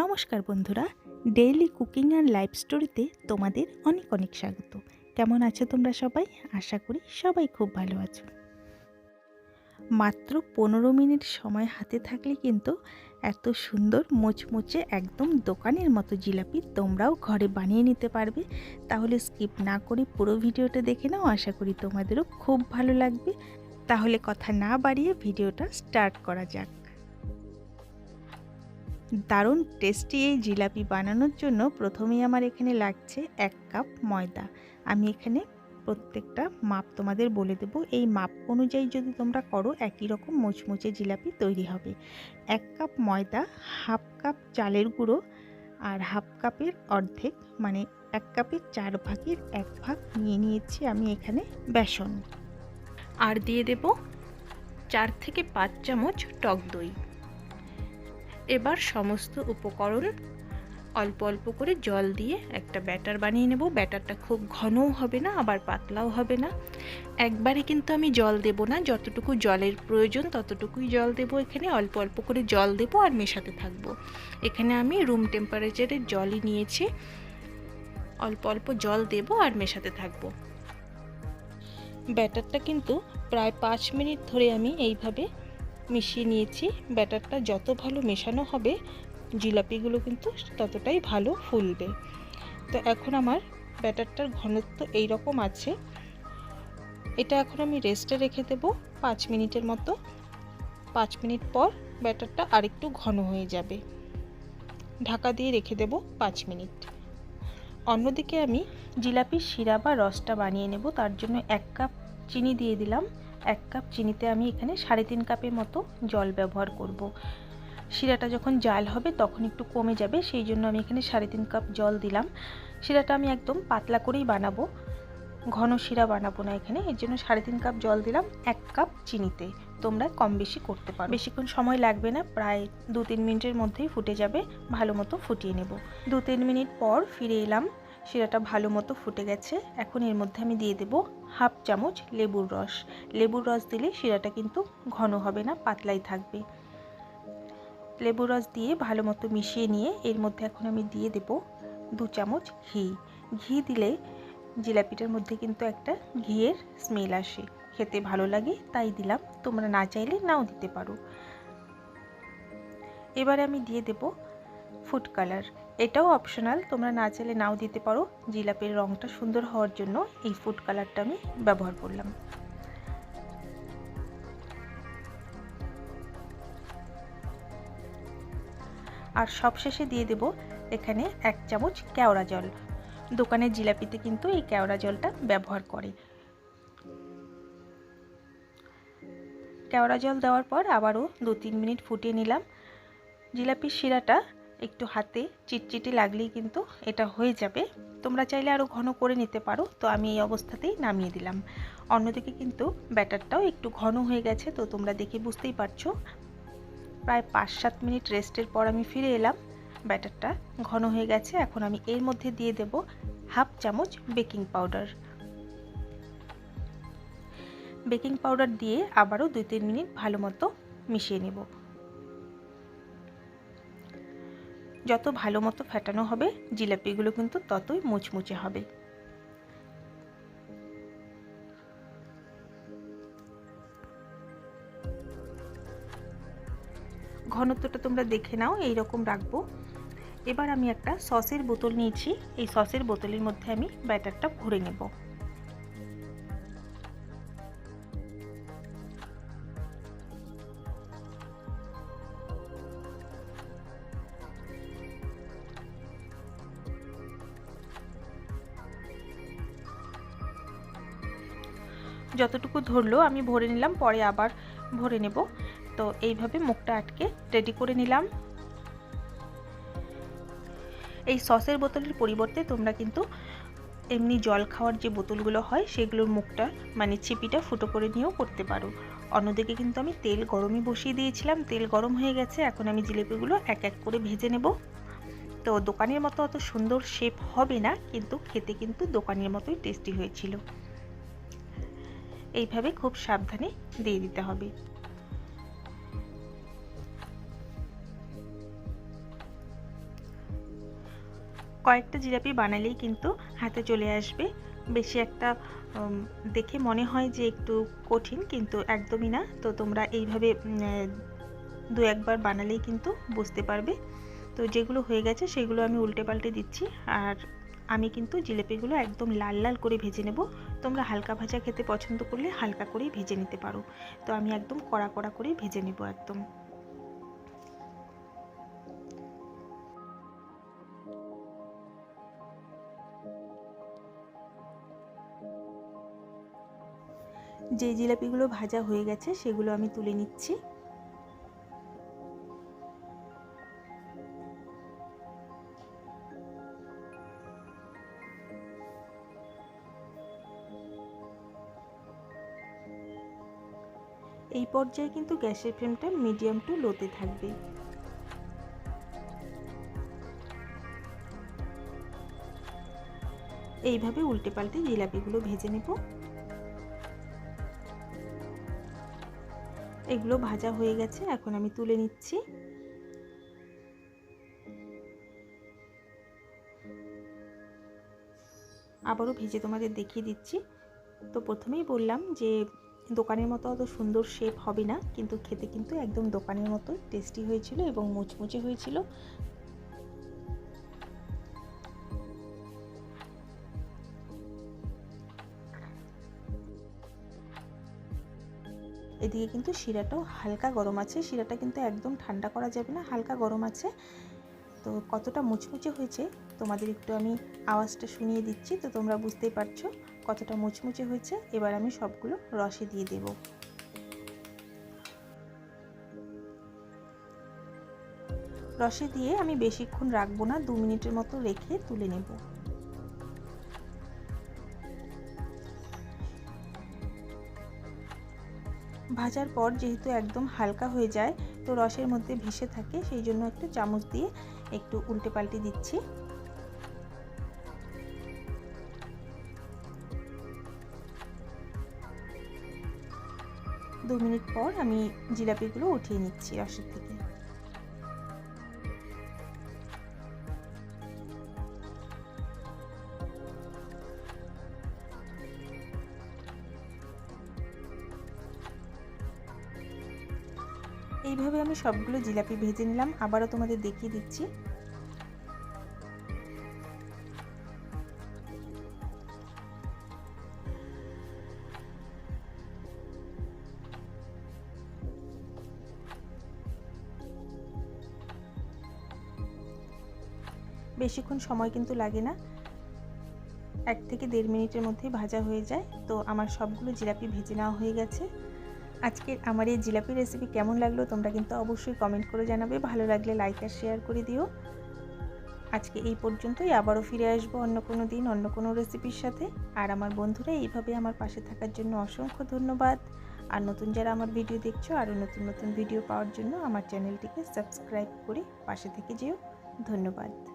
নমস্কার বন্ধুরা daily cooking and life স্টোরিতে তোমাদের অনেক অনেক স্বাগত। কেমন আছো তোমরা সবাই? আশা করি সবাই খুব ভালো আছো। মাত্র পনেরো মিনিট সময় হাতে থাকলে কিন্তু এত সুন্দর মুচমুচে একদম দোকানের মতো জিলাপি তোমরাও ঘরে বানিয়ে নিতে পারবে। তাহলে স্কিপ না করে পুরো ভিডিওটা দেখে নাও, আশা করি তোমাদেরও খুব ভালো লাগবে। তাহলে কথা না বাড়িয়ে ভিডিওটা স্টার্ট করা যাক। দারুণ টেস্টি এই জিলাপি বানানোর জন্য প্রথমেই আমার এখানে লাগছে এক কাপ ময়দা। আমি এখানে প্রত্যেকটা মাপ তোমাদের বলে দেব। এই মাপ অনুযায়ী যদি তোমরা করো, একই রকম মুচমুচে জিলাপি তৈরি হবে। এক কাপ ময়দা, হাফ কাপ চালের গুঁড়ো আর হাফ কাপের অর্ধেক মানে এক কাপের চার ভাগের এক ভাগ নিয়ে নিয়েছি আমি এখানে বেসন। আর দিয়ে দেব চার থেকে পাঁচ চামচ টক দই। এবার সমস্ত উপকরণ অল্প অল্প করে জল দিয়ে একটা ব্যাটার বানিয়ে নেব। ব্যাটারটা খুব ঘনও হবে না, আবার পাতলাও হবে না। একবারে কিন্তু আমি জল দেব না, যতটুকু জলের প্রয়োজন ততটুকুই জল দেব এখানে। অল্প অল্প করে জল দেব আর মেশাতে থাকব। এখানে আমি রুম টেম্পারেচারের জলই নিয়েছি। অল্প অল্প জল দেব আর মেশাতে থাকব। ব্যাটারটা কিন্তু প্রায় পাঁচ মিনিট ধরে আমি এইভাবে মিশিয়ে নিয়েছি। ব্যাটারটা যত ভালো মেশানো হবে, জিলাপিগুলো কিন্তু ততটাই ভালো ফুলবে। তো এখন আমার ব্যাটারটার ঘনত্ব এই রকম আছে। এটা এখন আমি রেস্টে রেখে দেব পাঁচ মিনিটের মতো। পাঁচ মিনিট পর ব্যাটারটা আরেকটু ঘন হয়ে যাবে। ঢাকা দিয়ে রেখে দেব পাঁচ মিনিট। অন্যদিকে আমি জিলাপির শিরা বা রসটা বানিয়ে নেব। তার জন্য এক কাপ চিনি দিয়ে দিলাম। এক কাপ চিনিতে আমি এখানে সাড়ে তিন কাপের মতো জল ব্যবহার করব। শিরাটা যখন জাল হবে তখন একটু কমে যাবে, সেই জন্য আমি এখানে সাড়ে তিন কাপ জল দিলাম। শিরাটা আমি একদম পাতলা করেই বানাবো। ঘন শিরা বানাবো না এখানে, এর জন্য সাড়ে তিন কাপ জল দিলাম এক কাপ চিনিতে। তোমরা কম বেশি করতে পারো। বেশিক্ষণ সময় লাগবে না, প্রায় দু তিন মিনিটের মধ্যেই ফুটে যাবে, ভালো মতো ফুটিয়ে নেব। দু তিন মিনিট পর ফিরে এলাম, শিরাটা ভালো মতো ফুটে গেছে। এখন এর মধ্যে আমি দিয়ে দেব হাফ চামচ লেবুর রস। লেবুর রস দিলে শিরাটা কিন্তু ঘন হবে না, পাতলাই থাকবে। লেবুর রস দিয়ে ভালো মতো মিশিয়ে নিয়ে এর মধ্যে এখন আমি দিয়ে দেব দু চামচ ঘি। ঘি দিলে জিলাপিটার মধ্যে কিন্তু একটা ঘিয়ের স্মেল আসে। খেতে ভালো লাগে, তাই দিলাম। তোমরা না চাইলে নাও দিতে পারো। এবারে আমি দিয়ে দেব ফুড কালার। এটাও অপশনাল তোমরা না চাইলে নাও দিতে পারো। জিলাপির রঙটা সুন্দর হওয়ার জন্য এই ফুড কালারটা আমি ব্যবহার করলাম। আর সবশেষে দিয়ে দেব এখানে এক চামচ কেওড়া জল। দোকানের জিলাপিতে কিন্তু এই কেওড়া জলটা ব্যবহার করে। কেওড়া জল দেওয়ার পর আবারও দু তিন মিনিট ফুটিয়ে নিলাম। জিলাপির শিরাটা একটু হাতে চিটচিটি লাগলেই কিন্তু এটা হয়ে যাবে। তোমরা চাইলে আরও ঘন করে নিতে পারো। তো আমি এই অবস্থাতেই নামিয়ে দিলাম। অন্যদিকে কিন্তু ব্যাটারটাও একটু ঘন হয়ে গেছে, তো তোমরা দেখে বুঝতেই পারছ। প্রায় পাঁচ সাত মিনিট রেস্টের পর আমি ফিরে এলাম। ব্যাটারটা ঘন হয়ে গেছে। এখন আমি এর মধ্যে দিয়ে দেব হাফ চামচ বেকিং পাউডার। বেকিং পাউডার দিয়ে আবারও দুই তিন মিনিট ভালো মতো মিশিয়ে নেব। যত ভালো মতো ফেটানো হবে, জিলাপিগুলো কিন্তু ততই মুচমুচে হবে। ঘনত্বটা তোমরা দেখে নাও এই রকম রাখব। এবার আমি একটা সসের বোতল নিয়েছি। এই সসের বোতলের মধ্যে আমি ব্যাটারটা ভরে নেব। যতটুকু ধরলো আমি ভরে নিলাম, পরে আবার ভরে নেব। তো এইভাবে মুখটা আটকে রেডি করে নিলাম। এই সসের বোতলের পরিবর্তে তোমরা কিন্তু এমনি জল খাওয়ার যে বোতলগুলো হয়, সেগুলোর মুখটা মানে চিপিটা ফুটো করে নিয়েও করতে পারো। অন্যদিকে কিন্তু আমি তেল গরমই বসিয়ে দিয়েছিলাম, তেল গরম হয়ে গেছে, এখন আমি জিলিপিগুলো এক এক করে ভেজে নেব। তো দোকানের মতো অত সুন্দর শেপ হবে না, কিন্তু খেতে কিন্তু দোকানের মতোই টেস্টি হয়েছিল। এইভাবে খুব সাবধানে দিয়ে দিতে হবে। কয়েকটা জিলাপি বানালেই কিন্তু হাতে চলে আসবে। বেশি একটা দেখে মনে হয় যে একটু কঠিন, কিন্তু একদমই না। তো তোমরা এইভাবে দু একবার বানালেই কিন্তু বুঝতে পারবে। তো যেগুলো হয়ে গেছে সেগুলো আমি উল্টে পাল্টে দিচ্ছি। আর আমি কিন্তু জিলেপিগুলো একদম লাল লাল করে ভেজে নেব। তোমরা হালকা ভাজা খেতে পছন্দ করলে হালকা করেই ভেজে নিতে পারো। তো আমি একদম কড়া কড়া করেই ভেজে নেব একদম। যে জিলাপিগুলো ভাজা হয়ে গেছে সেগুলো আমি তুলে নিচ্ছি। এই পর্যায়ে কিন্তু গ্যাসের ফ্লেমটা মিডিয়াম টু লোতে থাকবে। এইভাবে উল্টে পাল্টে জিলাপিগুলো ভেজে নেব। এগুলো ভাজা হয়ে গেছে, এখন আমি তুলে নিচ্ছি। আবারও ভেজে তোমাদের দেখিয়ে দিচ্ছি। তো প্রথমেই বললাম যে দোকানের মতো অত সুন্দর শেপ হবে না, কিন্তু খেতে কিন্তু একদম দোকানের মতো টেস্টি হয়েছিল এবং মুচমুচে হয়েছিল। এদিকে কিন্তু শিরাটাও হালকা গরম আছে, শিরাটা কিন্তু একদম ঠান্ডা করা যাবে না, হালকা গরম আছে। তো কতটা মুচমুচে হয়েছে, তোমাদের একটু আমি আওয়াজটা শুনিয়ে দিচ্ছি, তো তোমরা বুঝতেই পারছ। কতটা মুচমুচে হয়েছে, এবার আমি সবগুলো রসে দিয়ে দেব। রসে দিয়ে আমি বেশিক্ষণ রাখব না, দু মিনিটের মতো রেখে তুলে নেব। ভাজার পর যেহেতু একদম হালকা হয়ে যায়, তো রসের মধ্যে ভেসে থাকে, সেই জন্য একটু চামচ দিয়ে একটু উল্টে পাল্টে দিচ্ছি। দু মিনিট পর আমি জিলাপিগুলো উঠিয়ে নিচ্ছি রসের থেকে। এইভাবে আমি সবগুলো জিলাপি ভেজে নিলাম। আবারও তোমাদের দেখিয়ে দিচ্ছি। বেশিক্ষণ সময় কিন্তু লাগে না। এক থেকে দেড় মিনিটের মধ্যেই ভাজা হয়ে যায়। তো আমার সবগুলো জিলাপি ভেজে নেওয়া হয়ে গেছে। আজকের আমার এই জিলাপি রেসিপি কেমন লাগল তোমরা কিন্তু অবশ্যই কমেন্ট করে জানাবে। ভালো লাগলে লাইক আর শেয়ার করে দিও। আজকে এই পর্যন্তই। আবারও ফিরে আসব অন্য কোনো দিন, অন্য কোনো রেসিপির সাথে। আর আমার বন্ধুরা এইভাবে আমার পাশে থাকার জন্য অসংখ্য ধন্যবাদ। আর নতুন যারা আমার ভিডিও দেখছ, আরও নতুন নতুন ভিডিও পাওয়ার জন্য আমার চ্যানেলটিকে সাবস্ক্রাইব করে পাশে থেকে যেও। ধন্যবাদ।